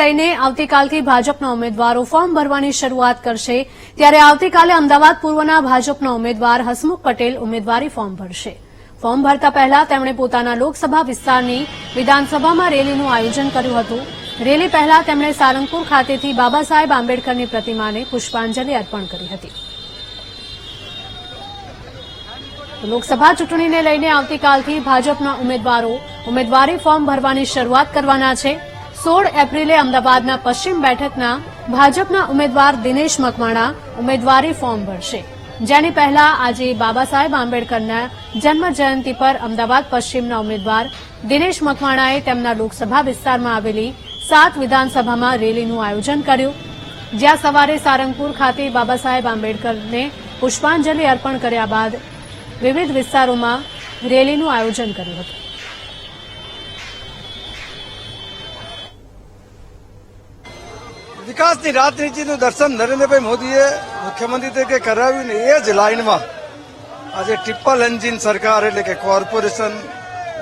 લઈને આવતીકાલથી ભાજપના ઉમેદવારો ફોર્મ ભરવાની શરૂઆત કરશે. ત્યારે આવતીકાલે અમદાવાદ પૂર્વના ભાજપના ઉમેદવાર હસમુખ પટેલ ઉમેદવારી ફોર્મ ભરશે. ફોર્મ ભરતા પહેલા તેમણે પોતાના લોકસભા વિસ્તારની વિધાનસભામાં રેલીનું આયોજન કર્યું હતું. રેલી પહેલા તેમણે સારંગપુર ખાતેથી બાબા સાહેબ આંબેડકરની પ્રતિમાને પુષ્પાંજલિ અર્પણ કરી હતી. લોકસભા ચૂંટણીને લઈને આવતીકાલથી ભાજપના ઉમેદવારો ઉમેદવારી ફોર્મ ભરવાની શરૂઆત કરવાના છે. સોળ એપ્રિલે અમદાવાદના પશ્ચિમ બેઠકના ભાજપના ઉમેદવાર દિનેશ મકવાણા ઉમેદવારી ફોર્મ ભરશે. જેની પહેલા આજે બાબા સાહેબ આંબેડકરના જન્મ જયંતિ પર અમદાવાદ પશ્ચિમના ઉમેદવાર દિનેશ મકવાણાએ તેમના લોકસભા વિસ્તારમાં આવેલી સાત વિધાનસભામાં રેલીનું આયોજન કર્યું. જ્યાં સવારે સારંગપુર ખાતે બાબા સાહેબ આંબેડકરને પુષ્પાંજલિ અર્પણ કર્યા બાદ વિવિધ વિસ્તારોમાં રેલીનું આયોજન કર્યું હતું. વિકાસની રાજનીતિનું દર્શન નરેન્દ્રભાઈ મોદીએ મુખ્યમંત્રી તરીકે કરાવ્યું ને એ જ લાઇનમાં. આજે ટ્રિપલ એન્જિન સરકાર એટલે કે કોર્પોરેશન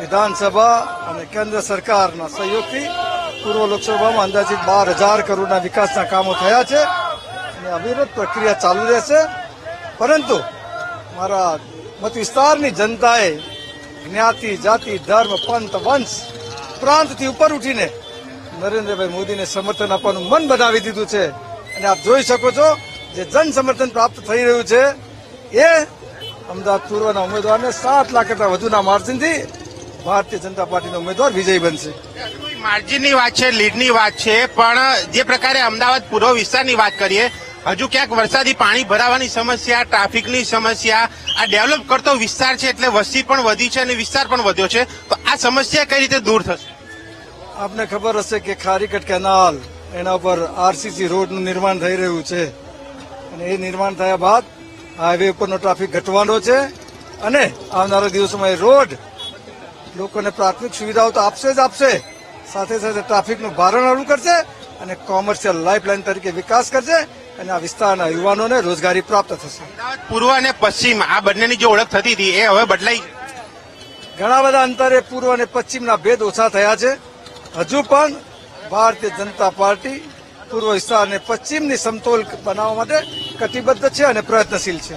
વિધાનસભા અને કેન્દ્ર સરકારના સહયોગથી પૂર્વ લોકસભામાં અંદાજિત બાર હજાર કરોડના વિકાસના કામો થયા છે અને અવિરત પ્રક્રિયા ચાલુ રહેશે. પરંતુ મારા મત વિસ્તારની જનતાએ જ્ઞાતિ, જાતિ, ધર્મ, પંથ, વંશ પ્રાંતથી ઉપર ઉઠીને નરેન્દ્રભાઈ મોદીને સમર્થન આપવાનું મન બનાવી દીધું છે. અને આપ જોઈ શકો છો જે જન સમર્થન પ્રાપ્ત થઈ રહ્યું છે, એ અમદાવાદ પૂર્વના ઉમેદવારને સાત લાખ કરતા વધુના માર્જિનથી ભારતીય જનતા પાર્ટીનો ઉમેદવાર વિજયી બનશે. માર્જિનની વાત છે, લીડની વાત છે, પણ જે પ્રકારે અમદાવાદ પૂર્વ વિસ્તારની વાત કરીએ, હજુ ક્યાંક વરસાદી પાણી ભરાવાની સમસ્યા, ટ્રાફિકની સમસ્યા, આ ડેવલપ કરતો વિસ્તાર છે એટલે વસ્તી પણ વધી છે અને વિસ્તાર પણ વધ્યો છે. તો આ સમસ્યા કઈ રીતે દૂર થશે? આપને ખબર હશે કે ખારીકટ કેનાલ એના ઉપર આરસીસી રોડનું નિર્માણ થઈ રહ્યું છે. અને એ નિર્માણ થયા બાદ હાઈવે ઉપરનો ટ્રાફિક ઘટવાનો છે અને આવનારા દિવસોમાં એ રોડ લોકોને પ્રાથમિક સુવિધાઓ તો આપશે જ આપશે. સાથે સાથે ટ્રાફિકનું ભારણ હળવું કરશે અને કોમર્શિયલ લાઇફલાઇન તરીકે વિકાસ કરશે અને આ વિસ્તારના યુવાનોને રોજગારી પ્રાપ્ત થશે. પૂર્વ અને પશ્ચિમ આ બંનેની જે ઓળખ થતી હતી એ હવે બદલાઈ ઘણા બધા અંતરે પૂર્વ અને પશ્ચિમના ભેદ ઓછા થયા છે. હજુ પણ ભારતીય જનતા પાર્ટી પૂર્વ વિસ્તારને પશ્ચિમની સમતોલ બનાવવા માટે કટિબદ્ધ છે અને પ્રયત્નશીલ છે.